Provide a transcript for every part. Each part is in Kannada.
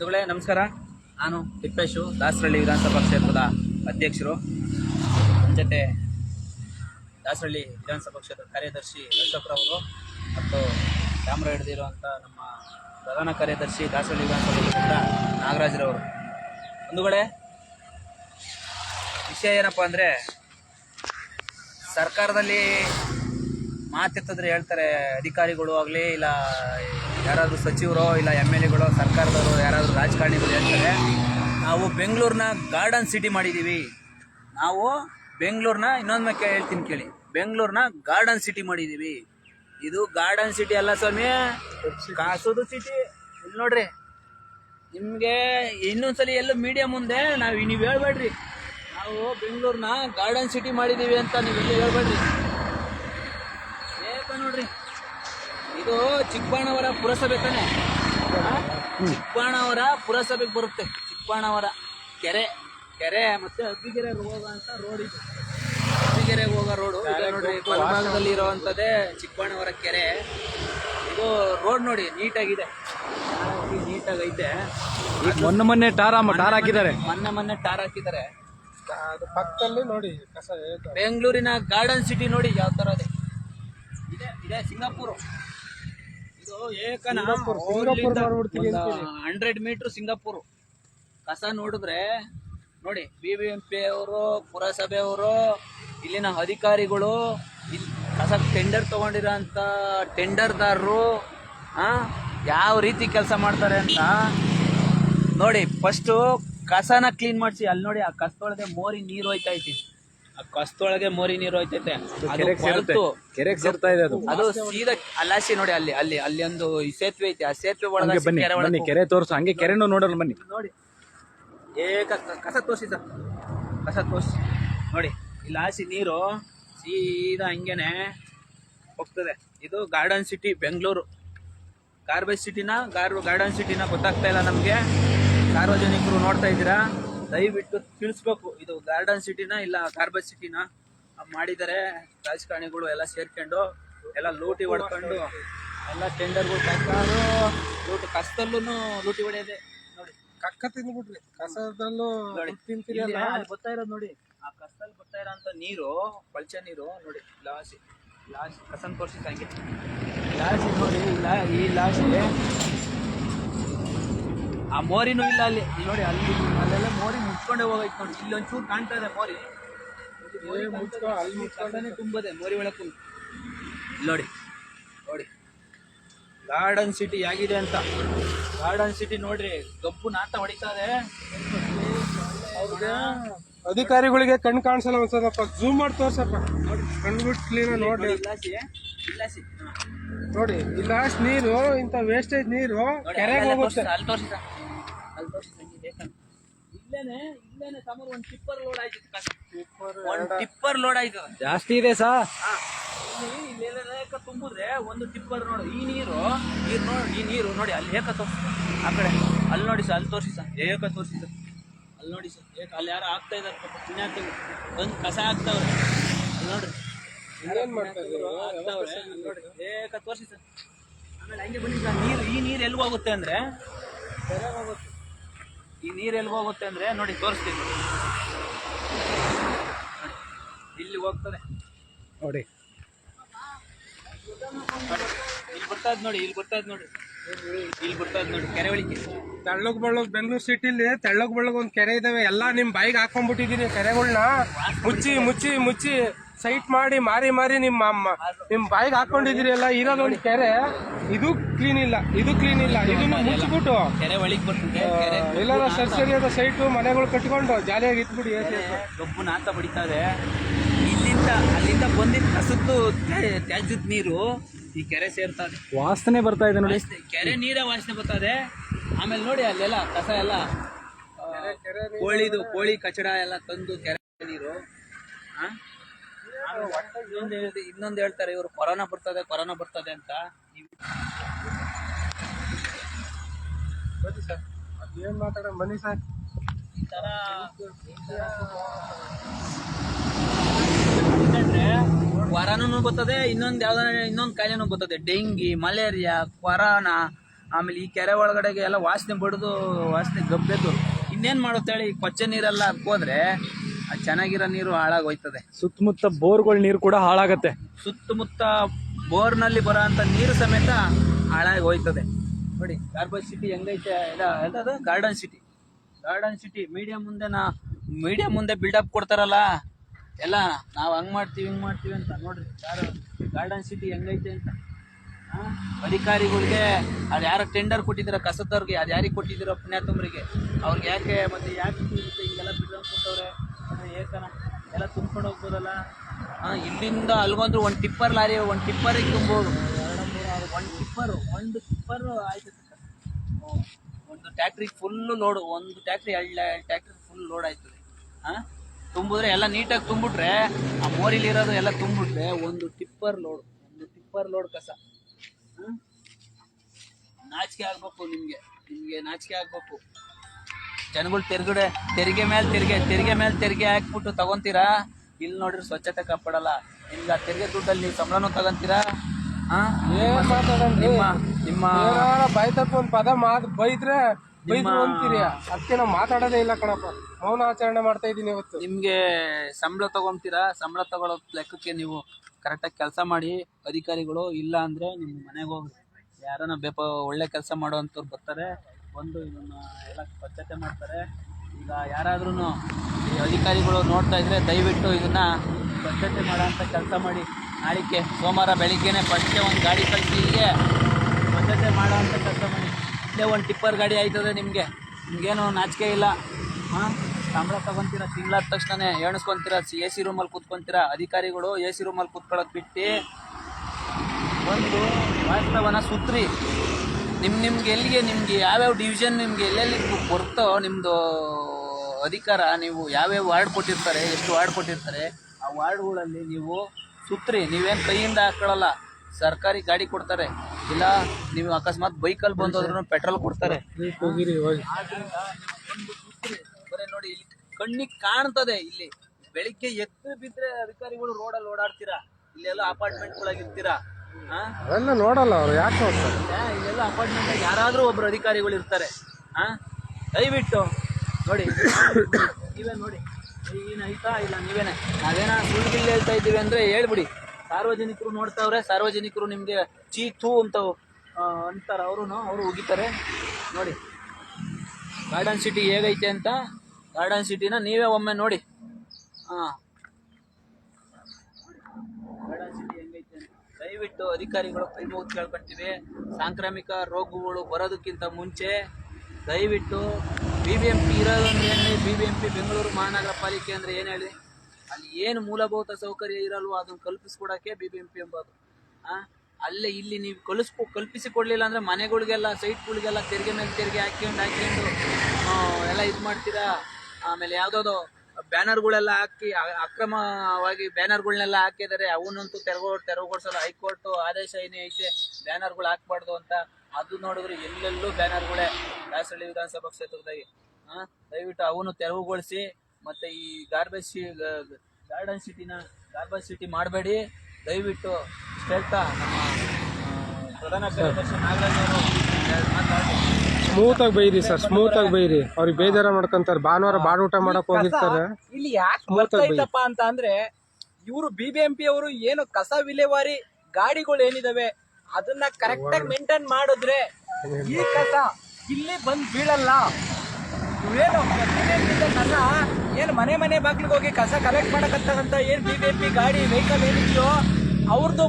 ಬಂಧುಗಳೇ ನಮಸ್ಕಾರ. ನಾನು ತಿಪ್ಪೇಶು, ದಾಸರಳ್ಳಿ ವಿಧಾನಸಭಾ ಕ್ಷೇತ್ರದ ಅಧ್ಯಕ್ಷರು. ಜೊತೆ ದಾಸರಳ್ಳಿ ವಿಧಾನಸಭಾ ಕ್ಷೇತ್ರದ ಕಾರ್ಯದರ್ಶಿ ಅಶೋಕ್ರವರು ಮತ್ತು ಕ್ಯಾಮ್ರಾ ಹಿಡಿದಿರುವಂಥ ನಮ್ಮ ಪ್ರಧಾನ ಕಾರ್ಯದರ್ಶಿ ದಾಸರಳ್ಳಿ ವಿಧಾನಸಭಾ ಕ್ಷೇತ್ರದ ನಾಗರಾಜ್ರವರು ಬಂಧುಗಳೇ ವಿಷಯ ಏನಪ್ಪ ಅಂದರೆ, ಸರ್ಕಾರದಲ್ಲಿ ಮಾತೆತ್ತಿದ್ರೆ ಹೇಳ್ತಾರೆ ಅಧಿಕಾರಿಗಳು ಆಗಲಿ, ಇಲ್ಲ ಯಾರಾದರೂ ಸಚಿವರೋ ಇಲ್ಲ ಎಂ ಎಲ್ ಎಗಳು, ಸರ್ಕಾರದವರು, ಯಾರಾದರೂ ರಾಜಕಾರಣಿಗಳು ಹೇಳ್ತಾರೆ, ನಾವು ಬೆಂಗಳೂರನ್ನ ಗಾರ್ಡನ್ ಸಿಟಿ ಮಾಡಿದ್ದೀವಿ. ನಾವು ಬೆಂಗಳೂರನ್ನ ಇನ್ನೊಂದು ಹೇಳ್ತೀನಿ ಕೇಳಿ. ಬೆಂಗಳೂರನ್ನ ಗಾರ್ಡನ್ ಸಿಟಿ ಮಾಡಿದ್ದೀವಿ. ಇದು ಗಾರ್ಡನ್ ಸಿಟಿ ಅಲ್ಲ ಸ್ವಾಮಿ, ಕಾಸೋದು ಸಿಟಿ. ಇಲ್ಲಿ ನೋಡ್ರಿ, ನಿಮಗೆ ಇನ್ನೊಂದ್ಸಲಿ ಎಲ್ಲ ಮೀಡಿಯಾ ಮುಂದೆ ನಾವು ನೀವು ಹೇಳ್ಬೇಡ್ರಿ. ನಾವು ಬೆಂಗಳೂರನ್ನ ಗಾರ್ಡನ್ ಸಿಟಿ ಮಾಡಿದ್ದೀವಿ ಅಂತ ನೀವೆಲ್ಲ ಹೇಳ್ಬೇಡ್ರಿ ಏಕ ನೋಡ್ರಿ ಇದು ಚಿಕ್ಕಬಾಣವರ ಪುರಸಭೆ ತಾನೆ? ಚಿಕ್ಕಬಾಣವರ ಪುರಸಭೆಗೆ ಬರುತ್ತೆ. ಚಿಕ್ಕಬಾಣವರ ಕೆರೆ ಕೆರೆ ಮತ್ತೆ ಅಬ್ಬಿಗೆರೆ ಹೋಗೋ ಅಂತ ರೋಡ್ ಇದೆ. ಅಬ್ಬಿಗೆರೆಗೆ ಹೋಗೋ ರೋಡ್. ನೋಡ್ರಿ ಬಲಭಾಗದಲ್ಲಿ ಇರುವಂತದೇ ಚಿಕ್ಕಬಾಣವರ ಕೆರೆ. ಇದು ರೋಡ್ ನೋಡಿ ನೀಟಾಗಿದೆ. ನೀಟಾಗಿ ಐತೆ ಆಗೈತೆ ಮೊನ್ನೆ ಮೊನ್ನೆ ಟಾರ್ ಟಾರ್ ಹಾಕಿದ್ದಾರೆ. ಮೊನ್ನೆ ಮೊನ್ನೆ ಟಾರ್ ಹಾಕಿದ್ದಾರೆ. ಅದು ಪಕ್ಕದಲ್ಲಿ ನೋಡಿ ಕಸ ಬೆಂಗಳೂರಿನ ಗಾರ್ಡನ್ ಸಿಟಿ ನೋಡಿ ಯಾವ ತರ ಇದೆ ಇದೆ ಇದೆ ಸಿಂಗಾಪುರ್. Hundred metre Singapore. ಕಸ ನೋಡಿದ್ರೆ ನೋಡಿ ಬಿ ಬಿ ಎಂ ಪಿ ಅವರು ಪುರಸಭೆಯವರು ಇಲ್ಲಿನ ಅಧಿಕಾರಿಗಳು ಇಲ್ಲಿ ಕಸ ಟೆಂಡರ್ ತಗೊಂಡಿರೋಂಥ ಟೆಂಡರ್ದಾರರು ಯಾವ ರೀತಿ ಕೆಲಸ ಮಾಡ್ತಾರೆ ಅಂತ ನೋಡಿ ಫಸ್ಟು ಕಸನ ಕ್ಲೀನ್ ಮಾಡಿಸಿ ಅಲ್ಲಿ ನೋಡಿ ಆ ಕಸದೊಳಗೆ ಮೋರಿ ನೀರು ಹೋಯ್ತಾ ಐತಿ. ಆ ಕಸದೊಳಗೆ ಮೋರಿ ನೀರು ಹೋಯ್ತೈತೆ. ಅದು ಕೆರೆಗೆ ಸೇರುತ್ತೆ. ಕೊಳ್ತು. ಕೆರೆಗೆ ಸೇರ್ತಾ ಇದೆ ಅದು. ಅದು ಸೀದಾ ಅಲಾಸಿ ನೋಡಿ ಅಲ್ಲಿ ಅಲ್ಲಿ ಅಲ್ಲಿ ಒಂದು ಈ ಸೇತುವೆ ಐತೆ. ಆ ಸೇತುವೆ ಹಂಗೆ ಒಳಗೆ ಬನ್ನಿ ಕೆರೆ ಬನ್ನಿ ಒಳಗೆ ಕೆರೆ ತೋರ್ಸು. ಹಂಗೆ ಕೆರೆನೂ ನೋಡೋಣ ಬನ್ನಿ. ನೋಡಿ. ಏಕ ಕಸ ತೋರಿಸಿ ಸರ್. ಕಸ ತೋರಿಸಿ. ನೋಡಿ ಇಲ್ಲಿ ಹಾಸಿ ನೀರು ಸೀದಾ ಹಂಗೇನೆ ಹೋಗ್ತದೆ. ಇದು ಗಾರ್ಡನ್ ಸಿಟಿ ಬೆಂಗಳೂರು. ಗಾರ್ಬೇಜ್ ಸಿಟಿನ ಗಾರ್ ಗಾರ್ಡನ್ ಸಿಟಿನ ಗೊತ್ತಾಗ್ತಾ ಇಲ್ಲ ನಮಗೆ. ಸಾರ್ವಜನಿಕರು ನೋಡ್ತಾ ಇದ್ದೀರಾ? ದಯವಿಟ್ಟು ತಿಳಿಸ್ಬೇಕು ಇದು ಗಾರ್ಡನ್ ಸಿಟಿನ ಇಲ್ಲ ಗಾರ್ಬೇಜ್ ಸಿಟಿನ? ಮಾಡಿದರೆ ರಾಜಕಾರಣಿಗಳು ಎಲ್ಲ ಸೇರ್ಕೊಂಡು ಎಲ್ಲ ಲೂಟಿ ಹೊಡ್ಕೊಂಡು ಎಲ್ಲ ಟೆಂಡರ್ಗಳು ತಗೊಂಡು ಲೂಟಿ ಕಸದಲ್ಲೂ ಲೂಟಿ ಹೊಡೆಯದೆ. ನೋಡಿ ಕಕ್ಕ ತಿಂದ್ಬಿಟ್ರಿ. ಕಸದಲ್ಲೂ ನೋಡಿ ಬರ್ತಾ ಇರೋದು ನೋಡಿ. ಆ ಕಸದಲ್ಲಿ ಬರ್ತಾ ಇರೋಂಥ ನೀರು ಪಲ್ಚ ನೀರು ನೋಡಿ ಲಾಸಿ ಲಾಸಿ ಕಸನ್ ತೋರಿಸಿ ಹಂಗೆ. ಲಾಸಿ ನೋಡಿ ಇಲ್ಲ ಈ ಲಾಸಿ ಆ ಮೋರಿನೂ ಇಲ್ಲ ಅಲ್ಲಿ. ನೋಡಿ ಅಲ್ಲಿ ಅಲ್ಲೆಲ್ಲ ಮೋರಿ ಮುಚ್ಕೊಂಡೆ ಹೋಗೈತೆ ನೋಡಿ. ಇಲ್ಲಿ ಒಂಚೂರು ಕಾಣ್ತಾ ಇದೆ ಮೋರಿ. ಅಲ್ಲಿ ಕಸನೇ ತುಂಬದೆ ಮೋರಿ ಒಳಗೆ ನೋಡಿ ನೋಡಿ. ಗಾರ್ಡನ್ ಸಿಟಿ ಆಗಿದೆ ಅಂತ. ಗಾರ್ಡನ್ ಸಿಟಿ ನೋಡ್ರಿ ಗಬ್ಬು ನಾತ ಹೊಡಿತಾ ಇದೆ. ಅಧಿಕಾರಿಗಳಿಗೆ ಕಣ್ ಕಾಣಿಸಲ್ಲ ಒಂದ್ಸಲಪ್ಪ. ಜೂಮ್ ಝೂಮ್ ಮಾಡಿ ತೋರ್ಸಪ್ಪ. ಕಣ್ಬಿಟ್ಟು ಕ್ಲೀನ್ ನೋಡಿ. ನೋಡಿ ಇಲ್ಲ ನೀರು ಇಂಥ ವೇಸ್ಟೇಜ್ ನೀರು ನೋಡಿ, ಕೆರೆಗೆ ಅಲ್ಲಿ ಹೋಗುತ್ತೆ ಸಂಗೀತ ಬೇಕಂತ. ಇಲ್ಲೇನೆ ಇಲ್ಲೇನೆ ಸಮರ್ ಒಂದ್ ಟಿಪ್ಪರ್ ಲೋಡ್ ಆಯ್ತು. ಕಸ ಒಂದ್ ಟಿಪ್ಪರ್ ಲೋಡ್ ಆಯ್ತು ಜಾಸ್ತಿ ಇದೆ ಸಾ. ಹಾ. ಇಲ್ಲಿ ಏಕ ತುಂಬಿದ್ರೆ ಒಂದು ಟಿಪ್ಪರ್ ನೋಡು. ಈ ನೀರು ನೀರು ನೋಡಿ ಈ ನೀರು ನೋಡಿ ಅಲ್ಲಿ ಏಕ ತೋರಿಸಿ. ಆ ಕಡೆ. ಅಲ್ಲಿ ನೋಡಿ ಸರ್ ಅಲ್ಲಿ ತೋರಿಸಿ ಸರ್. ಏಕ ತೋರಿಸಿ ಸರ್. ಅಲ್ಲಿ ನೋಡಿ ಸರ್ ಏಕ ಅಲ್ಲಿ ಯಾರು ಆಗ್ತಾ ಇದ್ದಾರೆ ಪಾಪ ಪುಣ್ಯಾರ್ಥಿಗಳು ಬಂದು ಕಸ ಆಗ್ತಾವ್ರೆ ಅಲ್ಲಿ ನೋಡ್ರಿ. ಏನ್ ಮಾಡ್ತಾ ಇದ್ದೀರಾ? ನೋಡಿ ಏಕ ತೋರಿಸಿ ಸರ್. ಆಮೇಲೆ ಹಂಗೆ ಬನ್ನಿ ಸರ್ ನೀರು ಈ ನೀರು ಎಲ್ಲಿ ಹೋಗುತ್ತೆ ಅಂದ್ರೆ ಹೋಗುತ್ತೆ. ಈ ನೀರು ಎಲ್ಲಿ ಹೋಗುತ್ತೆ ಅಂದ್ರೆ ನೋಡಿ ತೋರಿಸ್ತೀನಿ ಇಲ್ಲಿ ಹೋಗ್ತದೆ. ನೋಡಿ. ಇಲ್ಲಿ ಬರ್ತಾ ಇದ್ ನೋಡಿ ಇಲ್ಲಿ ಬರ್ತದ ನೋಡಿ. ಇಲ್ಲಿ ಬರ್ತದ ನೋಡಿ ಕೆರೆ ಒಳಗೆ ತೆಳ್ಳಗ್ ಬಳ್ಳಗ್ ಬೆಂಗಳೂರು ಸಿಟಿಲಿ ತೆಳ್ಳಗ್ ಬಳ್ಳಗ್ ಒಂದ್ ಕೆರೆ ಇದಾವೆ. ಎಲ್ಲಾ ನಿಮ್ ಬೈಕ್ ಹಾಕೊಂಡ್ಬಿಟ್ಟಿದೀನಿ ಕೆರೆಗಳನ್ನ ಮುಚ್ಚಿ ಮುಚ್ಚಿ ಮುಚ್ಚಿ. ಸೈಟ್ ಮಾಡಿ ಮಾರಿ ಮಾರಿ ನಿಮ್ಮ ಅಮ್ಮ. ನಿಮ್ ಬಾಯಿಗೆ ಹಾಕೊಂಡಿದ್ರಿ ಎಲ್ಲ ನೋಡಿ ಕೆರೆ. ಇದು ಕ್ಲೀನ್ ಇಲ್ಲ ಇದು ಕ್ಲೀನ್ ಇಲ್ಲ. ಇದು ಮುಚ್ಚಿಬಿಟ್ಟು ಕೆರೆ ಒಳಗೆ ಬರ್ತದೆ ಎಲ್ಲಾರ ಸರಿಸರಿಯಾದ ಸೈಟು ಮನೆಗಳು ಕಟ್ಕೊಂಡು ಜಾಲಿಯಾಗಿ ಇಟ್ಬಿಡಿ ಕಬ್ಬು ನಾತ ಬಡಿತಾ ಇದೆ. ಇಲ್ಲಿಂದ ಅಲ್ಲಿಂದ ಬಂದಿದ್ದ ಕಸದ್ದು ತ್ಯಾ- ತ್ಯಾಜ್ಯದ ನೀರು ಈ ಕೆರೆ ಸೇರ್ತಾ ಇದೆ. ವಾಸನೆ ಬರ್ತಾ ಇದೆ ನೋಡಿ. ಕೆರೆ ನೀರೇ ವಾಸನೆ ಬರ್ತಾ ಇದೆ. ಆಮೇಲೆ ನೋಡಿ ಅಲ್ಲೆಲ್ಲ ಕಸ ಎಲ್ಲ ಕೋಳಿದು ಕೋಳಿ ಕಚಡ ಎಲ್ಲ ತಂದು ಕೆರೆ ನೀರು. ಆ? ಇನ್ನೊಂದು ಹೇಳ್ತಾರೆ ಇವರು ಕೊರೋನಾ ಬರ್ತದೆ ಕೊರೋನಾ ಬರ್ತದೆ ಅಂತ. ಬನ್ನಿ ಸರ್ ಅದೇನು ಮಾತಾಡೋಣ ಬನ್ನಿ ಸರ್. ಈ ತರ ಯಾಕಂದ್ರೆ ವರನೂ ಬರ್ತದೆ ಇನ್ನೊಂದು ಯಾವ್ದಾರ ಇನ್ನೊಂದು ಕಾಯಿಲೆನೂ ಬರ್ತದೆ. ಡೆಂಗಿ ಮಲೇರಿಯಾ ಕೊರೋನಾ ಆಮೇಲೆ ಈ ಕೆರೆ ಒಳಗಡೆಗೆ ಎಲ್ಲ ವಾಸನೆ ಬಡಿದು ವಾಸನೆ ಗಬ್ಬೆದ್ದು. ಇನ್ನೇನು ಮಾಡುತ್ತೇಳಿ ಈ ಕೊಚ್ಚೆ ನೀರೆಲ್ಲ ಹೋದ್ರೆ ಆ ಚೆನ್ನಾಗಿರೋ ನೀರು ಹಾಳಾಗೋಯ್ತದೆ ಸುತ್ತಮುತ್ತ ಬೋರ್ಗಳ ನೀರು ಕೂಡ ಹಾಳಾಗತ್ತೆ. ಸುತ್ತಮುತ್ತ ಬೋರ್ನಲ್ಲಿ ಬರೋ ಅಂಥ ನೀರು ಸಮೇತ ಹಾಳಾಗಿ ಹೋಯ್ತದೆ. ನೋಡಿ ಗಾರ್ಬನ್ ಸಿಟಿ ಹೆಂಗೈತೆ? ಎಲ್ಲದು garden city garden city media ಮುಂದೆ ನಾ ಮೀಡಿಯಾ ಮುಂದೆ ಬಿಲ್ಡಪ್ ಕೊಡ್ತಾರಲ್ಲ? ಎಲ್ಲ ನಾವು ಹಂಗೆ ಮಾಡ್ತೀವಿ ಹಿಂಗೆ ಮಾಡ್ತೀವಿ ಅಂತ ನೋಡ್ರಿ. ಯಾರು ಗಾರ್ಡನ್ ಸಿಟಿ ಹೆಂಗೈತೆ ಅಂತ? ಅಧಿಕಾರಿಗಳಿಗೆ ಅದು ಯಾರು ಟೆಂಡರ್ ಕೊಟ್ಟಿದ್ದೀರ ಕಸದವ್ರಿಗೆ ಅದು ಯಾರಿಗೆ ಕೊಟ್ಟಿದ್ದೀರೋ ಪುಣ್ಯಾತಮರಿಗೆ ಅವ್ರಿಗೆ ಯಾಕೆ ಮತ್ತೆ ಯಾಕೆ ಹಿಂಗೆ- ಹಿಂಗೆಲ್ಲ ಅಪ್ ಕೊಟ್ಟವ್ರೆ? ಏಕನ. ಎಲ್ಲ ತುಂಬ್ಕೊಂಡು ಹೋಗ್ಬೋದಲ್ಲ? ಹಾ, ಇಲ್ಲಿಂದ ಅಲ್ಗೊಂದ್ರು ಒಂದು ಟಿಪ್ಪರ್ ಲಾರಿ, ಒಂದು ಟಿಪ್ಪರಿಗೆ ತುಂಬೋದು ಒಂದು ಟಿಪ್ಪರು ಒಂದು ಟಿಪ್ಪರು ಆಯ್ತು. ಒಂದು ಟ್ಯಾಕ್ಟ್ರಿಗೆ ಫುಲ್ಲು ಲೋಡು ಒಂದು ಟ್ಯಾಕ್ಟ್ರಿ ಎರಡು ಟ್ಯಾಕ್ಟ್ರಿ ಫುಲ್ ಲೋಡ್ ಆಯ್ತದೆ ಹಾಂ, ತುಂಬಿದ್ರೆ ಎಲ್ಲ ನೀಟಾಗಿ ತುಂಬಿಟ್ರೆ ಆ ಮೋರಿಲಿರೋದು ಎಲ್ಲ ತುಂಬಿಟ್ರೆ ಒಂದು ಟಿಪ್ಪರ್ ಲೋಡ್ ಒಂದು ಟಿಪ್ಪರ್ ಲೋಡ್ ಕಸ. ನಾಚಿಕೆ ಆಗ್ಬೇಕು ನಿಮಗೆ ನಿಮಗೆ ನಾಚಿಕೆ ಆಗ್ಬೇಕು. ಜನಗಳು ತೆರಿಗೆ ತೆರಿಗೆ ಮೇಲೆ ತೆರಿಗೆ ತೆರಿಗೆ ಮೇಲೆ ತೆರಿಗೆ ಹಾಕ್ಬಿಟ್ಟು ತಗೊಂತೀರಾ? ಇಲ್ಲಿ ನೋಡ್ರಿ ಸ್ವಚ್ಛತೆ ಕಾಪಾಡಲ್ಲ. ನಿಮ್ಗೆ ಆ ತೆರಿಗೆ ದುಡ್ಡಲ್ಲಿ ನೀವು ಸಂಬಳನೂ ತಗೊಂತೀರಾ? ನಿಮ್ಮ ನಿಮ್ಮ ಒಂದು ಪದ ಮಾತು ಬೈದ್ರೆ ಬೈದ್ರು ಅಂತೀರಿ. ಅದಕ್ಕೆ ನಾವು ಮಾತಾಡೋದೇ ಇಲ್ಲ ಕಣಪ್ಪ. ಮೌನ ಆಚರಣೆ ಮಾಡ್ತಾ ಇದ್ದೀನಿ ಇವತ್ತು. ನಿಮ್ಗೆ ಸಂಬಳ ತಗೊಂತೀರಾ? ಸಂಬಳ ತಗೊಳ್ಳೋ ಲೆಕ್ಕಕ್ಕೆ ನೀವು ಕರೆಕ್ಟಾಗಿ ಕೆಲಸ ಮಾಡಿ ಅಧಿಕಾರಿಗಳು ಇಲ್ಲ ಅಂದ್ರೆ ನಿಮ್ಮ ಮನೆಗೆ ಹೋಗ್ರಿ. ಯಾರನ್ನ ಬೇಪ ಒಳ್ಳೆ ಕೆಲಸ ಮಾಡುವಂತವ್ರು ಬರ್ತಾರೆ. ಬಂದು ಇದನ್ನ ಎಲ್ಲ ಸ್ವಚ್ಛತೆ ಮಾಡ್ತಾರೆ. ಈಗ ಯಾರಾದ್ರೂ ಈ ಅಧಿಕಾರಿಗಳು ನೋಡ್ತಾ ಇದ್ರೆ ದಯವಿಟ್ಟು ಇದನ್ನ ಸ್ವಚ್ಛತೆ ಮಾಡೋಂಥ ಕೆಲಸ ಮಾಡಿ. ನಾಳಿಕೆ ಸೋಮವಾರ ಬೆಳಿಗ್ಗೆನೆ ಫಸ್ಟೇ ಒಂದು ಗಾಡಿ ಕಳಿಸಿ ಇಲ್ಲಿಗೆ. ಸ್ವಚ್ಛತೆ ಮಾಡೋಂಥ ಕೆಲಸ ಮಾಡಿ. ಇಲ್ಲೇ ಒಂದು ಟಿಪ್ಪರ್ ಗಾಡಿ ಆಯ್ತದೆ ನಿಮಗೆ. ನಿಮ್ಗೇನು ನಾಚಿಕೆ ಇಲ್ಲ. ಹಾಂ? ಸಂಬಳ ತಗೊಂತೀರ? ತಿಂಗಳಾದ ತಕ್ಷಣ ಎಣಿಸ್ಕೊಂತೀರ? ಎ ಸಿ ರೂಮಲ್ಲಿ ಕುತ್ಕೊಂತೀರ? ಅಧಿಕಾರಿಗಳು ಎ ಸಿ ರೂಮಲ್ಲಿ ಕೂತ್ಕೊಳ್ಳೋಕೆ ಬಿಟ್ಟು. ಒಂದು ವಾಸ್ತವನ ಸುತ್ರಿ. ನಿಮ್ಮ ನಿಮ್ಗೆ ಎಲ್ಲಿಗೆ ನಿಮಗೆ ಯಾವ್ಯಾವ ಡಿವಿಷನ್ ನಿಮ್ಗೆ ಎಲ್ಲೆಲ್ಲಿ ಬರ್ತೋ ನಿಮ್ಮದು ಅಧಿಕಾರ, ನೀವು ಯಾವ್ಯಾವ ವಾರ್ಡ್ ಕೊಟ್ಟಿರ್ತಾರೆ, ಎಷ್ಟು ವಾರ್ಡ್ ಕೊಟ್ಟಿರ್ತಾರೆ, ಆ ವಾರ್ಡ್ಗಳಲ್ಲಿ ನೀವು ಸುತ್ರಿ, ನೀವೇನು ಕೈಯಿಂದ ಹಾಕೊಳ್ಳಲ್ಲ. ಸರ್ಕಾರಿ ಗಾಡಿ ಕೊಡ್ತಾರೆ, ಇಲ್ಲ ನೀವು ಅಕಸ್ಮಾತ್ ಬೈಕಲ್ಲಿ ಬಂದೋದ್ರೂ ಪೆಟ್ರೋಲ್ ಕೊಡ್ತಾರೆ. ಬರೀ ನೋಡಿ, ಇಲ್ಲಿ ಕಣ್ಣಿಗೆ ಕಾಣ್ತದೆ ಇಲ್ಲಿ. ಬೆಳಿಗ್ಗೆ ಎದ್ದು ಬಿದ್ರೆ ಅಧಿಕಾರಿಗಳು ರೋಡಲ್ಲಿ ಓಡಾಡ್ತೀರಾ? ಇಲ್ಲೆಲ್ಲ ಅಪಾರ್ಟ್ಮೆಂಟ್ಗಳಾಗಿ ಇರ್ತೀರಾ ಹಾ ಅವೆಲ್ಲ ನೋಡಲ್ಲ ಅವರು, ಯಾಕೆ ಇಲ್ಲೆಲ್ಲ ಅಪಾರ್ಟ್ಮೆಂಟ್ ಯಾರಾದರೂ ಒಬ್ರು ಅಧಿಕಾರಿಗಳು ಇರ್ತಾರೆ. ದಯವಿಟ್ಟು ನೋಡಿ. ನೀವೇ ನೋಡಿ. ಏನು ಆಯ್ತಾ ಇಲ್ಲ, ನೀವೇನೆ. ನಾವೇನ ಸುಳ್ಳು ಹೇಳ್ತಾ ಇದ್ದೀವಿ ಅಂದ್ರೆ ಹೇಳ್ಬಿಡಿ. ಸಾರ್ವಜನಿಕರು ನೋಡ್ತಾವ್ರೆ, ಸಾರ್ವಜನಿಕರು ನಿಮಗೆ ಚೀ ಥೂ ಅಂತ ಅಂತಾರೆ. ಅವರು ಅವರು ಉಗಿತಾರೆ. ನೋಡಿ. ಗಾರ್ಡನ್ ಸಿಟಿ ಹೇಗೈತೆ ಅಂತ, ಗಾರ್ಡನ್ ಸಿಟಿನ ನೀವೇ ಒಮ್ಮೆ ನೋಡಿ. ಹಾಂ ಗಾರ್ಡನ್ ಸಿಟಿ ಹೆಂಗೈತೆ ಅಂತ ದಯವಿಟ್ಟು ಅಧಿಕಾರಿಗಳು ಕೈ ಮುಗಿದು ಕೇಳ್ಕೊಂತೀವಿ ಸಾಂಕ್ರಾಮಿಕ ರೋಗಗಳು ಬರೋದಕ್ಕಿಂತ ಮುಂಚೆ ದಯವಿಟ್ಟು B B M P ಇರೋದಂದ್ರೆ B B M P Bengaluru ಮಹಾನಗರ ಪಾಲಿಕೆ ಅಂದರೆ ಏನು ಹೇಳಿ? ಅಲ್ಲಿ ಏನು ಮೂಲಭೂತ ಸೌಕರ್ಯ ಇರಲ್ವೋ ಅದನ್ನು ಕಲ್ಪಿಸ್ಕೊಡೋಕ್ಕೆ ಬಿ ಬಿ ಎಂ ಪಿ ಎಂಬುದು. ಹಾಂ ಅಲ್ಲೇ ಇಲ್ಲಿ ನೀವು ಕಲಿಸ್ಕೊ ಕಲ್ಪಿಸಿ ಕೊಡಲಿಲ್ಲ ಅಂದರೆ ಮನೆಗಳಿಗೆಲ್ಲ, ಸೈಟ್ಗಳಿಗೆಲ್ಲ ತೆರಿಗೆ ಮೇಲೆ ತೆರಿಗೆ ಹಾಕ್ಕೊಂಡು ಹಾಕ್ಕೊಂಡು ಎಲ್ಲ ಇದು ಮಾಡ್ತೀರಾ? ಆಮೇಲೆ ಯಾವುದಾದ್ರು ಬ್ಯಾನರ್ಗಳೆಲ್ಲ ಹಾಕಿ ಅಕ್ರಮವಾಗಿ ಬ್ಯಾನರ್ಗಳನ್ನೆಲ್ಲ ಹಾಕಿದರೆ ಅವನಂತೂ ತೆರವು ತೆರವುಗೊಳಿಸಲು ಹೈಕೋರ್ಟ್ ಆದೇಶ ಏನೇ ಐತೆ, ಬ್ಯಾನರ್ಗಳು ಹಾಕ್ಬಾರ್ದು ಅಂತ. ಅದು ನೋಡಿದ್ರೆ ಎಲ್ಲೆಲ್ಲೂ ಬ್ಯಾನರ್ಗಳೇ ದಾಸಹಳ್ಳಿ ವಿಧಾನಸಭಾ ಕ್ಷೇತ್ರದಾಗಿ ಹಾಂ ದಯವಿಟ್ಟು ಅವನು ತೆರವುಗೊಳಿಸಿ, ಮತ್ತು ಈ ಗಾರ್ಬೇಜ್ ಸಿ ಗಾರ್ಡನ್ ಸಿಟಿನ ಗಾರ್ಬೇಜ್ ಸಿಟಿ ಮಾಡಬೇಡಿ. ದಯವಿಟ್ಟು ಹೇಳ್ತಾ ನಮ್ಮ ಪ್ರಧಾನ ಕಾರ್ಯದರ್ಶಿ ನಾಗರಾಜ್ ಅವರು ಮಾತಾಡಿ. ಸ್ಮೂತ್ ಆಗಿ ಬೈರಿ ಸರ್ ಸ್ಮೂತ್ ಆಗಿ ಬೈರಿ. ಅವ್ರಿಗೆ ಬೇಜಾರ ಮಾಡ್ಕೊಂತಾರೆ. ಭಾನುವಾರ ಬಾಡೂಟ ಮಾಡಕ್ ಹೋಗಿರ್ತಾರೆ. ಇಲ್ಲಿ ಯಾಕೆ ಬರ್ತೈತಪ್ಪ ಅಂತ ಅಂದ್ರೆ ಇವರು ಬಿಬಿಎಂಪಿ ಅವರು ಏನು ಕಸ ವಿಲೇವಾರಿ ಗಾಡಿಗಳು ಏನಿದಾವೆ ಅದನ್ನ ಕರೆಕ್ಟ್ ಆಗಿ ಮೇಂಟೈನ್ ಮಾಡಿದ್ರೆ ಈ ಕಸ ಇಲ್ಲಿ ಬಂದ್ ಬೀಳಲ್ಲ. ಇವೇನು ಕಸ ಏನ್ ಮನೆ ಮನೆ ಬಾಗ್ಲಿಗೆ ಹೋಗಿ ಕಸ ಕಲೆಕ್ಟ್ ಮಾಡಕತ್ತಾರಂತ ಏನ್ ಬಿಬಿಎಂಪಿ ಗಾಡಿ ವೆಹಿಕಲ್ ಏನಿದೆಯೋ ಅವ್ರದ್ದು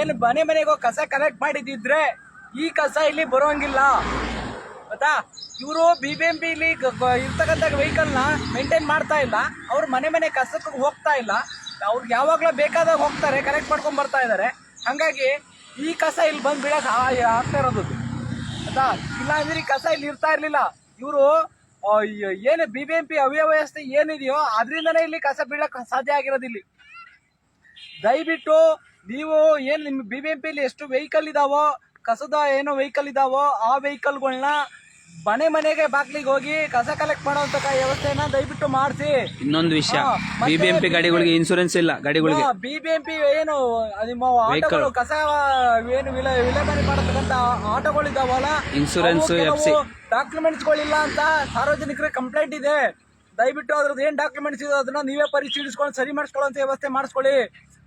ಏನು ಮನೆ ಮನೆಗೆ ಹೋಗಿ ಕಸ ಕಲೆಕ್ಟ್ ಮಾಡಿದಿದ್ರೆ ಈ ಕಸ ಇಲ್ಲಿ ಬರೋಂಗಿಲ್ಲ. ಗೊತ್ತಾ ಇವರು ಬಿ ಬಿ ಎಂ ಪಿ ಇಲ್ಲಿ ಇರ್ತಕ್ಕಂಥ ವೆಹಿಕಲ್ನ ಮೇಂಟೈನ್ ಮಾಡ್ತಾ ಇಲ್ಲ. ಅವ್ರು ಮನೆ ಮನೆ ಕಸಕ್ಕೆ ಹೋಗ್ತಾ ಇಲ್ಲ. ಅವ್ರಿಗೆ ಯಾವಾಗಲೂ ಬೇಕಾದಾಗ ಹೋಗ್ತಾರೆ ಕಲೆಕ್ಟ್ ಮಾಡ್ಕೊಂಡು ಬರ್ತಾ ಇದ್ದಾರೆ ಹಾಗಾಗಿ ಈ ಕಸ ಇಲ್ಲಿ ಬಂದು ಬೀಳಕ್ ಆ- ಆಗ್ತಾ ಇರೋದು. ಆಯ್ತಾ? ಇಲ್ಲ ಅಂದ್ರೆ ಈ ಕಸ ಇಲ್ಲಿ ಇರ್ತಾ ಇರಲಿಲ್ಲ. ಇವರು ಏನು ಬಿ ಬಿ ಎಂ ಪಿ ಅವ್ಯವಸ್ಥೆ ಏನಿದೆಯೋ ಅದರಿಂದನೇ ಇಲ್ಲಿ ಕಸ ಬೀಳಕ್ಕೆ ಸಾಧ್ಯ ಆಗಿರೋದು ಇಲ್ಲಿ. ದಯವಿಟ್ಟು ನೀವು ಏನು ನಿಮ್ಮ ಬಿ ಬಿ ಎಂ ಪಿಲಿ ಎಷ್ಟು ವೆಹಿಕಲ್ ಇದಾವೋ, ಕಸದ ಏನೋ ವೆಹಿಕಲ್ ಇದಾವೋ, ಆ ವೆಹಿಕಲ್ಗಳನ್ನ ಮನೆ ಮನೆಗೆ ಬಾಗ್ಲಿಗೆ ಹೋಗಿ ಕಸ ಕಲೆಕ್ಟ್ ಮಾಡುವಂತ ವ್ಯವಸ್ಥೆಯನ್ನ ದಯವಿಟ್ಟು ಮಾಡಿಸಿ. ಇನ್ನೊಂದು ವಿಷಯ. ಬಿಬಿಎಂಪಿ ಮತ್ತೆ ಗಾಡಿಗಳಿಗೆ ಇನ್ಸೂರೆನ್ಸ್ ಇಲ್ಲ ಗಾಡಿಗಳಿಗೆ. ಬಿ ಬಿ ಎಂ ಪಿ ಏನು ನಿಮ್ಮ ಆಟೋಗಳು ಕಸ ಏನು ವಿಲ ವಿಲೇವಾರಿ ಮಾಡತಕ್ಕಂತ ಆಟೋಗಳಿದಾವಲ್ಲ Insurance, FC. ಡಾಕ್ಯುಮೆಂಟ್ಸ್ಗಳಿಲ್ಲ ಅಂತ ಸಾರ್ವಜನಿಕರ ಕಂಪ್ಲೇಂಟ್ ಇದೆ. ದಯವಿಟ್ಟು ಅದ್ರದ್ದು ಏನ್ ಡಾಕ್ಯುಮೆಂಟ್ಸ್ ಇದೆ ಅದನ್ನ ನೀವೇ ಪರಿಶೀಲಿಸ್ಕೊಂಡು ಸರಿ ಮಾಡಿಸ್ಕೊಳ್ಳೋಂತ ವ್ಯವಸ್ಥೆ ಮಾಡಿಸ್ಕೊಳ್ಳಿ.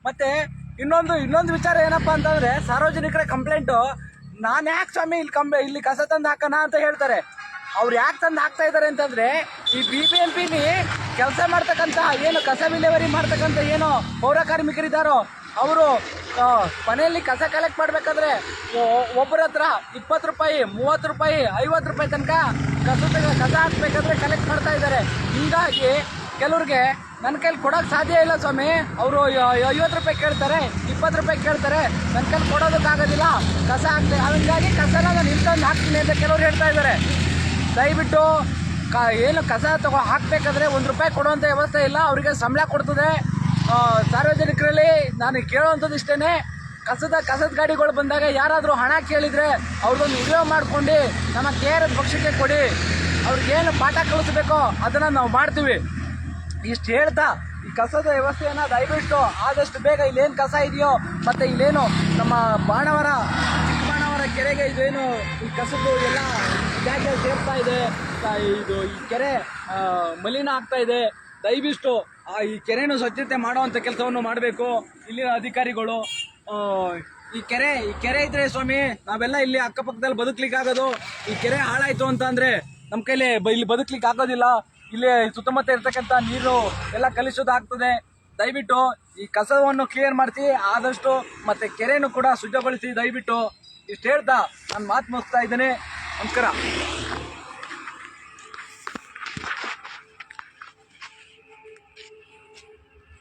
ಮತ್ತೆ ಇನ್ನೊಂದು ಇನ್ನೊಂದು ವಿಚಾರ ಏನಪ್ಪಾ ಅಂತಂದ್ರೆ ಸಾರ್ವಜನಿಕರ ಕಂಪ್ಲೇಂಟು ನಾನ್ ಯಾಕೆ ಸ್ವಾಮಿ ಇಲ್ಲಿ ಕಂಬ ಇಲ್ಲಿ ಕಸ ತಂದು ಹಾಕೋಣ ಅಂತ ಹೇಳ್ತಾರೆ. ಅವ್ರು ಯಾಕೆ ತಂದು ಹಾಕ್ತಾ ಇದ್ದಾರೆ ಅಂತಂದ್ರೆ, ಈ ಬಿ ಬಿ ಎಂ ಪಿಲಿ ಕೆಲಸ ಮಾಡ್ತಕ್ಕಂಥ ಏನು ಕಸ ವಿಲೇವರಿ ಮಾಡ್ತಕ್ಕಂಥ ಏನು ಪೌರ ಕಾರ್ಮಿಕರಿದ್ದಾರೋ, ಅವರು ಮನೆಯಲ್ಲಿ ಕಸ ಕಲೆಕ್ಟ್ ಮಾಡಬೇಕಾದ್ರೆ ಒಬ್ಬರ ಹತ್ರ ಇಪ್ಪತ್ತು ರೂಪಾಯಿ, ಮೂವತ್ತು ರೂಪಾಯಿ, ಐವತ್ತು ರೂಪಾಯಿ ತನಕ ಕಸ ಕಸ ಹಾಕ್ಬೇಕಾದ್ರೆ ಕಲೆಕ್ಟ್ ಮಾಡ್ತಾ ಇದ್ದಾರೆ ಹೀಗಾಗಿ ಕೆಲವ್ರಿಗೆ ನನ್ನ ಕೈಲಿ ಕೊಡೋಕೆ ಸಾಧ್ಯ ಇಲ್ಲ ಸ್ವಾಮಿ. ಅವರು ಐವತ್ತು ರೂಪಾಯಿ ಕೇಳ್ತಾರೆ, ಇಪ್ಪತ್ತು ರೂಪಾಯಿ ಕೇಳ್ತಾರೆ ನನ್ನ ಕೈಲಿ ಕೊಡೋದಕ್ಕಾಗೋದಿಲ್ಲ ಕಸ ಹಾಕ್ತೀನಿ ಹಂಗಾಗಿ ಕಸನ ನಾನು ನಿಂತಂದು ಹಾಕ್ತೀನಿ ಅಂತ ಕೆಲವ್ರು ಹೇಳ್ತಾ ಇದ್ದಾರೆ. ದಯವಿಟ್ಟು ಕ ಏನು ಕಸ ತಗೋ ಹಾಕಬೇಕಾದ್ರೆ ಒಂದು ರೂಪಾಯಿ ಕೊಡುವಂಥ ವ್ಯವಸ್ಥೆ ಇಲ್ಲ. ಅವರಿಗೆ ಸಂಬಳ ಕೊಡ್ತದೆ. ಸಾರ್ವಜನಿಕರಲ್ಲಿ ನಾನು ಕೇಳೋವಂಥದ್ದು ಇಷ್ಟೇ ಕಸದ ಕಸದ ಗಾಡಿಗಳು ಬಂದಾಗ ಯಾರಾದರೂ ಹಣ ಕೇಳಿದರೆ ಅವ್ರಿಗೊಂದು ವಿಡಿಯೋ ಮಾಡ್ಕೊಂಡು ನಮ್ಮ ಕೆ ಪಕ್ಷಕ್ಕೆ ಕೊಡಿ. ಅವ್ರಿಗೇನು ಪಾಠ ಕಳಿಸ್ಬೇಕೋ ಅದನ್ನು ನಾವು ಮಾಡ್ತೀವಿ. ಇಷ್ಟು ಹೇಳ್ತಾ, ಈ ಕಸದ ವ್ಯವಸ್ಥೆಯನ್ನು ದಯವಿಟ್ಟು ಆದಷ್ಟು ಬೇಗ ಇಲ್ಲೇನು ಕಸ ಇದೆಯೋ, ಮತ್ತೆ ಇಲ್ಲೇನು ನಮ್ಮ ಬಾಣವರ, ಚಿಕ್ಕಬಾಣವರ ಕೆರೆಗೆ ಇದೇನು ಈ ಕಸದ್ದು ಎಲ್ಲ ಜಾಗ ಸೇರ್ತಾ ಇದೆ. ಇದು ಈ ಕೆರೆ ಮಲಿನ ಆಗ್ತಾ ಇದೆ. ದಯವಿಷ್ಟು ಈ ಕೆರೆನೂ ಸ್ವಚ್ಛತೆ ಮಾಡುವಂಥ ಕೆಲಸವನ್ನು ಮಾಡಬೇಕು. ಇಲ್ಲಿನ ಅಧಿಕಾರಿಗಳು ಈ ಕೆರೆ ಈ ಕೆರೆ ಇದ್ರೆ ಸ್ವಾಮಿ, ನಾವೆಲ್ಲ ಇಲ್ಲಿ ಅಕ್ಕಪಕ್ಕದಲ್ಲಿ ಬದುಕ್ಲಿಕ್ಕೆ ಆಗೋದು ಈ ಕೆರೆ ಹಾಳಾಯಿತು ಅಂತ ಅಂದರೆ ನಮ್ಮ ಕೈಲಿ ಇಲ್ಲಿ ಬದುಕ್ಲಿಕ್ಕೆ ಆಗೋದಿಲ್ಲ ಇಲ್ಲಿ ಸುತ್ತಮುತ್ತ ಇರ್ತಕ್ಕಂಥ ನೀರು ಎಲ್ಲ ಕಲುಷಿತ ಆಗ್ತದೆ. ದಯವಿಟ್ಟು ಈ ಕಸವನ್ನು ಕ್ಲಿಯರ್ ಮಾಡಿಸಿ, ಆದಷ್ಟು ಮತ್ತೆ ಕೆರೆಯನ್ನು ಕೂಡ ಶುದ್ಧಗೊಳಿಸಿ ದಯವಿಟ್ಟು ಇಷ್ಟು ಹೇಳ್ತಾ ನಾನು ಮಾತು ಮುಗಿಸ್ತಾ ಇದ್ದೇನೆ. ನಮಸ್ಕಾರ.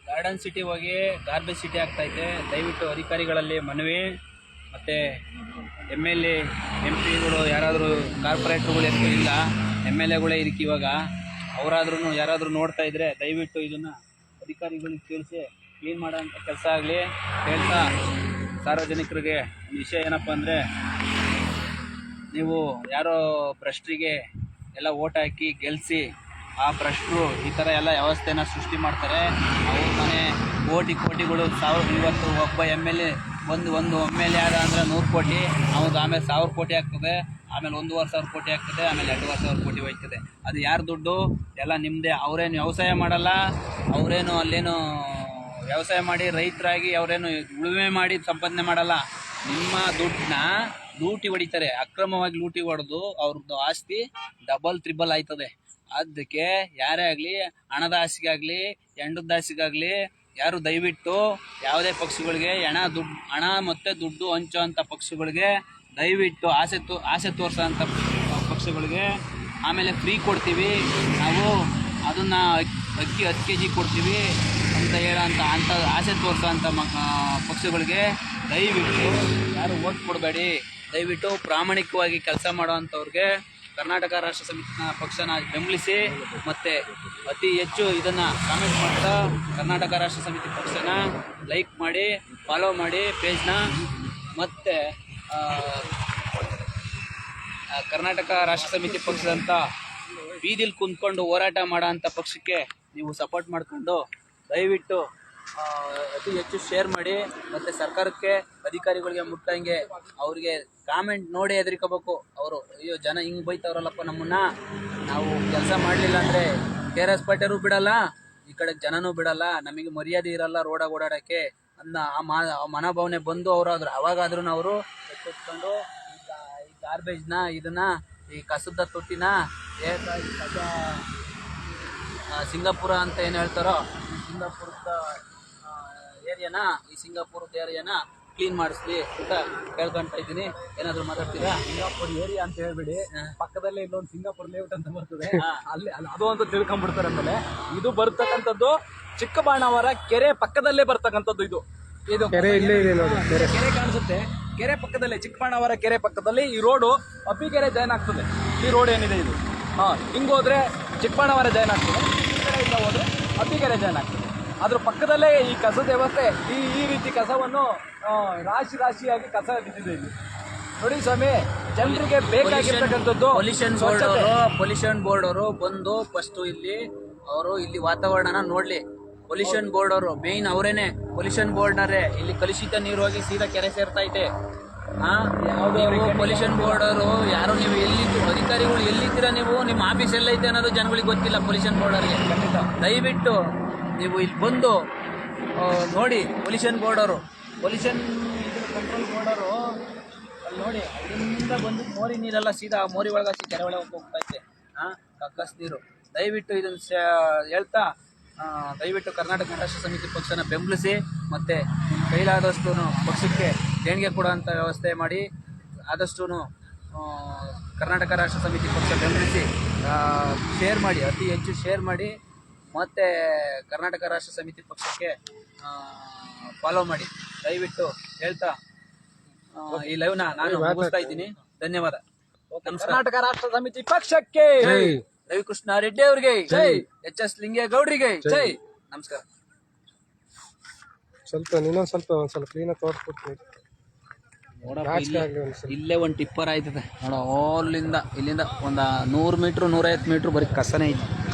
ಗಾರ್ಡನ್ ಸಿಟಿ ಹೋಗಿ ಗಾರ್ಬೇಜ್ ಸಿಟಿ ಆಗ್ತೈತೆ ದಯವಿಟ್ಟು ಅಧಿಕಾರಿಗಳಲ್ಲಿ ಮನವಿ. ಮತ್ತು ಎಂ ಎಲ್ ಎ ಎಂ ಪಿಗಳು ಯಾರಾದರೂ ಕಾರ್ಪೊರೇಟ್ರುಗಳು ಇಲ್ಲ ಎಂ ಎಲ್ ಎಗಳೇ ಇದಕ್ಕೆ ಇವಾಗ. ಅವರಾದ್ರೂ ಯಾರಾದರೂ ನೋಡ್ತಾ ಇದ್ರೆ ದಯವಿಟ್ಟು ಇದನ್ನು ಅಧಿಕಾರಿಗಳಿಗೆ ತಿಳಿಸಿ ಕ್ಲೀನ್ ಮಾಡೋಂಥ ಕೆಲಸ ಆಗಲಿ. ಹೇಳ್ತಾ ಸಾರ್ವಜನಿಕರಿಗೆ ವಿಷಯ ಏನಪ್ಪ ಅಂದರೆ, ನೀವು ಯಾರೋ ಭ್ರಷ್ಟರಿಗೆ ಎಲ್ಲ ಓಟ್ ಹಾಕಿ ಗೆಲ್ಲಿಸಿ ಆ ಭ್ರಷ್ಟರು ಈ ಥರ ಎಲ್ಲ ವ್ಯವಸ್ಥೆನ ಸೃಷ್ಟಿ ಮಾಡ್ತಾರೆ. ಅವ್ರ ಮನೆ ಕೋಟಿ ಕೋಟಿಗಳು ಸಾವಿರ, ಇವತ್ತು ಒಬ್ಬ ಎಂ ಎಲ್ ಎ ಒಂದು ಒಂದು ಎಂ ಎಲ್ ಎ ಆದ ಅಂದರೆ ನೂರು ಕೋಟಿ ಅವ್ದು ಆಮೇಲೆ ಸಾವಿರ ಕೋಟಿ ಆಗ್ತದೆ. ಆಮೇಲೆ ಒಂದೂವರೆ ಸಾವಿರ ಕೋಟಿ ಆಗ್ತದೆ, ಆಮೇಲೆ ಎರಡೂವರೆ ಸಾವಿರ ಕೋಟಿ ಹೋಯ್ತದೆ ಅದು ಯಾರು ದುಡ್ಡು? ಎಲ್ಲ ನಿಮ್ಮದೇ ಅವರೇನು ವ್ಯವಸಾಯ ಮಾಡಲ್ಲ, ಅವರೇನು ಅಲ್ಲೇನು ವ್ಯವಸಾಯ ಮಾಡಿ ರೈತರಾಗಿ ಅವರೇನು ಉಳುಮೆ ಮಾಡಿ ಸಂಪಾದನೆ ಮಾಡಲ್ಲ. ನಿಮ್ಮ ದುಡ್ಡನ್ನ ಲೂಟಿ ಹೊಡಿತಾರೆ. ಅಕ್ರಮವಾಗಿ ಲೂಟಿ ಹೊಡೆದು ಅವ್ರದ್ದು ಆಸ್ತಿ ಡಬಲ್ ತ್ರಿಬಲ್ ಆಯ್ತದೆ. ಅದಕ್ಕೆ ಯಾರೇ ಆಗಲಿ, ಹಣದ ಆಸೆಗಾಗಲಿ ಹೆಂಡದ ಆಸೆಗಾಗಲಿ ಯಾರು ದಯವಿಟ್ಟು ಯಾವುದೇ ಪಕ್ಷಗಳಿಗೆ ಹಣ ದುಡ್ಡು ಹಣ ಮತ್ತು ದುಡ್ಡು ಹಂಚೋ ಅಂಥ ಪಕ್ಷಗಳಿಗೆ ದಯವಿಟ್ಟು ಆಸೆ ತೋ, ಆಸೆ ತೋರಿಸೋಂಥ ಪಕ್ಷಗಳಿಗೆ ಆಮೇಲೆ ಫ್ರೀ ಕೊಡ್ತೀವಿ. ನಾವು ಅದನ್ನು ಅಕ್ಕಿ, ಹತ್ತು ಕೆ ಜಿ ಕೊಡ್ತೀವಿ ಅಂತ ಹೇಳೋಂಥ ಅಂಥ ಆಸೆ ತೋರಿಸೋ ಅಂಥ ಮಕ್ ಪಕ್ಷಗಳಿಗೆ ದಯವಿಟ್ಟು ಯಾರು ಓಟ್ ಕೊಡಬೇಡಿ. ದಯವಿಟ್ಟು ಪ್ರಾಮಾಣಿಕವಾಗಿ ಕೆಲಸ ಮಾಡೋವಂಥವ್ರಿಗೆ ಕರ್ನಾಟಕ ರಾಷ್ಟ್ರ ಸಮಿತಿನ ಪಕ್ಷನ ಬೆಂಬಲಿಸಿ ಮತ್ತು ಅತಿ ಹೆಚ್ಚು ಇದನ್ನು ಕಾಮೆಂಟ್ ಮಾಡ್ತಾ ಕರ್ನಾಟಕ ರಾಷ್ಟ್ರ ಸಮಿತಿ ಪಕ್ಷನ ಲೈಕ್ ಮಾಡಿ ಫಾಲೋ ಮಾಡಿ ಪೇಜ್ನ ಮತ್ತು ಕರ್ನಾಟಕ ರಾಷ್ಟ್ರ ಸಮಿತಿ ಪಕ್ಷದಂತ ಬೀದಿಲಿ ಕುಂತ್ಕೊಂಡು ಹೋರಾಟ ಮಾಡೋ ಅಂಥ ಪಕ್ಷಕ್ಕೆ ನೀವು ಸಪೋರ್ಟ್ ಮಾಡಿಕೊಂಡು ದಯವಿಟ್ಟು ಅತಿ ಹೆಚ್ಚು ಶೇರ್ ಮಾಡಿ ಮತ್ತು ಸರ್ಕಾರಕ್ಕೆ ಅಧಿಕಾರಿಗಳಿಗೆ ಮುಟ್ಟಂಗೆ ಅವ್ರಿಗೆ ಕಾಮೆಂಟ್ ನೋಡಿ ಹೆದರ್ಕೋಬೇಕು. ಅವರು, ಅಯ್ಯೋ, ಜನ ಹಿಂಗೆ ಬೈತವ್ರಲ್ಲಪ್ಪ ನಮ್ಮನ್ನ. ನಾವು ಕೆಲಸ ಮಾಡಲಿಲ್ಲ ಅಂದರೆ ಕೆ ಆರ್ ಎಸ್ ಪಾಟ್ಯರು ಬಿಡಲ್ಲ, ಈ ಕಡೆ ಜನನೂ ಬಿಡಲ್ಲ, ನಮಗೆ ಮರ್ಯಾದೆ ಇರಲ್ಲ ರೋಡಾಗ ಓಡಾಡೋಕ್ಕೆ. ಆ ಮನೋಭಾವನೆ ಬಂದು ಅವರಾದ್ರು ಅವಾಗಾದ್ರೂ ಅವರು ಎಚ್ಚೆತ್ಕೊಂಡು ಈ ಗಾರ್ಬೇಜ್ನ ಇದನ್ನ ಈ ಕಸದ ತೊಟ್ಟಿನ ಈ ಕಸ ಸಿಂಗಾಪುರ ಅಂತ ಏನು ಹೇಳ್ತಾರೋ ಸಿಂಗಾಪುರದ ಏರಿಯಾನ ಈ ಸಿಂಗಾಪುರದ ಏರಿಯಾನ ಕ್ಲೀನ್ ಮಾಡಿಸ್ಲಿ ಅಂತ ಕೇಳ್ಕೊಂತ ಇದ್ದೀನಿ. ಏನಾದ್ರು ಮಾತಾಡ್ತೀರಾ? ಸಿಂಗಾಪುರ್ ಏರಿಯಾ ಅಂತ ಹೇಳ್ಬಿಡಿ. ಪಕ್ಕದಲ್ಲೇ ಇಲ್ಲೊಂದು ಸಿಂಗಾಪುರ್ ಲೇಔಟ್ ಅಂತ ಬರ್ತದೆ. ಅಲ್ಲಿ ಅಲ್ಲಿ ಅದು ಅಂತ ತಿಳ್ಕೊಂಡ್ಬಿಡ್ತಾರೆ ಆಮೇಲೆ. ಇದು ಬರ್ತಕ್ಕಂಥದ್ದು ಚಿಕ್ಕಬಾಣವರ ಕೆರೆ ಪಕ್ಕದಲ್ಲೇ ಬರ್ತಕ್ಕಂಥದ್ದು ಇದು. ಇದು ಕೆರೆ ಇಲ್ಲೇ ಇದೆ ನೋಡಿ ಕೆರೆ. ಕೆರೆ ಕಾಣಿಸುತ್ತೆ. ಕೆರೆ ಪಕ್ಕದಲ್ಲೇ ಚಿಕ್ಕಬಾಣವರ ಕೆರೆ ಪಕ್ಕದಲ್ಲಿ ಈ ರೋಡು ಅಬ್ಬಿಗೆರೆ ಜಾಯ್ನ್ ಆಗ್ತದೆ. ಈ ರೋಡ್ ಏನಿದೆ ಇದು? ಹಾ ಹಿಂಗೋದ್ರೆ ಚಿಕ್ಕಬಾಣವರ ಜಾಯ್ನ್ ಆಗ್ತದೆ. ಈ ಕಡೆಯಿಂದ ಹೋದ್ರೆ ಅಬ್ಬಿಗೆರೆ ಜಾಯ್ನ್ ಆಗ್ತದೆ. ಅದ್ರ ಪಕ್ಕದಲ್ಲೇ ಈ ಕಸದ ವ್ಯವಸ್ಥೆ ಈ ಈ ರೀತಿ ಕಸವನ್ನು ಆ, ರಾಶಿ ರಾಶಿಯಾಗಿ ಕಸ ಬಿದ್ದಿದೆ ಇಲ್ಲಿ. ನೋಡಿ ಸ್ವಾಮಿ ಜನರಿಗೆ ಬೇಕಾಗಿರ್ತಕ್ಕಂಥದ್ದು ಪೊಲ್ಯೂಷನ್ ಬೋರ್ಡ್. ಅವರು ಪೊಲ್ಯೂಷನ್ ಬೋರ್ಡ್ ಅವರು ಬಂದು ಫಸ್ಟ್ ಇಲ್ಲಿ ಅವರು ಇಲ್ಲಿ ವಾತಾವರಣನ ನೋಡ್ಲಿ. ಪೊಲ್ಯೂಷನ್ ಬೋರ್ಡ್ ಅವರು ಮೇನ್ ಅವರೇನೆ ಪೊಲ್ಯೂಷನ್ ಬೋರ್ಡ್ನರೇ ಇಲ್ಲಿ ಕಲುಷಿತ ನೀರು ಹೋಗಿ ಸೀದಾ ಕೆರೆ ಸೇರ್ತಾ ನೀವು ಪೊಲ್ಯೂಷನ್ ಬೋರ್ಡ್ ಅವರು ಯಾರು ನೀವು ಎಲ್ಲಿದ್ದು ಅಧಿಕಾರಿಗಳು ಎಲ್ಲಿದ್ದೀರಾ ನೀವು? ನಿಮ್ಮ ಆಫೀಸ್ ಎಲ್ಲೈತೆ ಅನ್ನೋದು ಜನಗಳಿಗೆ ಗೊತ್ತಿಲ್ಲ ಪೊಲ್ಯೂಷನ್ ಬೋರ್ಡ್ ಅವರಿಗೆ. ದಯವಿಟ್ಟು ನೀವು ಇಲ್ಲಿ ಬಂದು ನೋಡಿ ಪೊಲ್ಯೂಷನ್ ಬೋರ್ಡ್ ಅವರು. ಪೊಲ್ಯೂಷನ್ ಕಂಟ್ರೋಲ್ ಬೋರ್ಡ್ ಅವರು ಅಲ್ಲಿ ನೋಡಿ ಅಲ್ಲಿಂದ ಬಂದು ಮೋರಿ ನೀರೆಲ್ಲ ಸೀದಾ ಮೋರಿ ಒಳಗಾಸಿ ಕೆರೆ ಒಳಗೆ ಹೋಗ್ತಾ ಇದೆ ಹಾಂ ಕಕ್ಕಸ್ ನೀರು. ದಯವಿಟ್ಟು ಇದನ್ನು ಹೇಳ್ತಾ ಆ, ದಯವಿಟ್ಟು ಕರ್ನಾಟಕ ರಾಷ್ಟ್ರ ಸಮಿತಿ ಪಕ್ಷನ ಬೆಂಬಲಿಸಿ ಮತ್ತು ಕೈಲಾದಷ್ಟು ಪಕ್ಷಕ್ಕೆ ದೇಣಿಗೆ ಕೊಡುವಂಥ ವ್ಯವಸ್ಥೆ ಮಾಡಿ ಆದಷ್ಟು ಕರ್ನಾಟಕ ರಾಷ್ಟ್ರ ಸಮಿತಿ ಪಕ್ಷ ಬೆಂಬಲಿಸಿ ಶೇರ್ ಮಾಡಿ ಅತಿ ಹೆಚ್ಚು ಶೇರ್ ಮಾಡಿ ಮತ್ತು ಕರ್ನಾಟಕ ರಾಷ್ಟ್ರ ಸಮಿತಿ ಪಕ್ಷಕ್ಕೆ ಫಾಲೋ ಮಾಡಿ. ದಯವಿಟ್ಟು ಹೇಳ್ತಾ ಈ ಲೈವ್ನ ನಾನು ಮುಗಿಸ್ತಾ ಇದ್ದೀನಿ. ಧನ್ಯವಾದ. ಕರ್ನಾಟಕ ರಾಷ್ಟ್ರ ಸಮಿತಿ ಪಕ್ಷಕ್ಕೆ ರವಿಕೃಷ್ಣ ರೆಡ್ಡಿ ಅವರಿಗೆ. ಜೈ. ಎಚ್ ಎಸ್ ಲಿಂಗೇಗೌಡರಿಗೆ ಜೈ. ನಮಸ್ಕಾರ. ಸ್ವಲ್ಪ ನೀನೊಂದು ಸ್ವಲ್ಪ ಒಂದ್ ಸ್ವಲ್ಪ ಕ್ಲೀನಾಗಿ ಒಂದ್ ಇಲ್ಲೇ ಒಂದು ಟಿಪ್ಪರ್ ಆಯ್ತದೆ. ನೋಡೋ ಅಲ್ಲಿಂದ ಇಲ್ಲಿಂದ ಒಂದು ನೂರು ಮೀಟ್ರ್ ನೂರೈವತ್ತು ಮೀಟ್ರ್ ಬರೀ ಕಸನೇ ಐತೆ